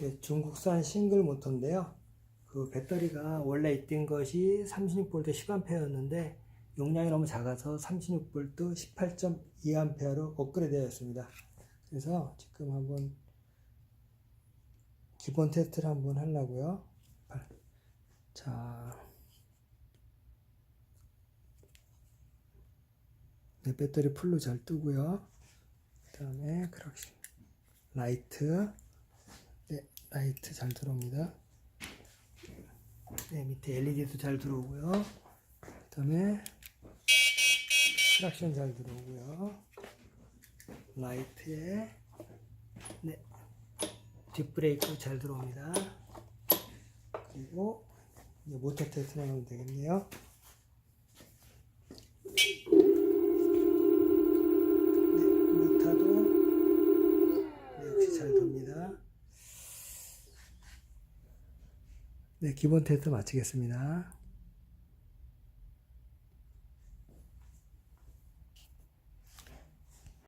네, 중국산 싱글 모터인데요. 그 배터리가 원래 있던 것이 36V 10A였는데 용량이 너무 작아서 36V 18.2A로 업그레이드 되었습니다. 그래서 지금 한번 기본 테스트를 한번 하려고요. 자, 네, 배터리 풀로 잘 뜨고요. 그 다음에 크락시 라이트 네, 라이트 잘 들어옵니다. 네, 밑에 LED도 잘 들어오고요. 그 다음에 트락션 잘 들어오고요. 라이트에 네, 뒷브레이크 잘 들어옵니다. 그리고 모터 테스트를 하면 되겠네요. 네, 기본 테스트 마치겠습니다.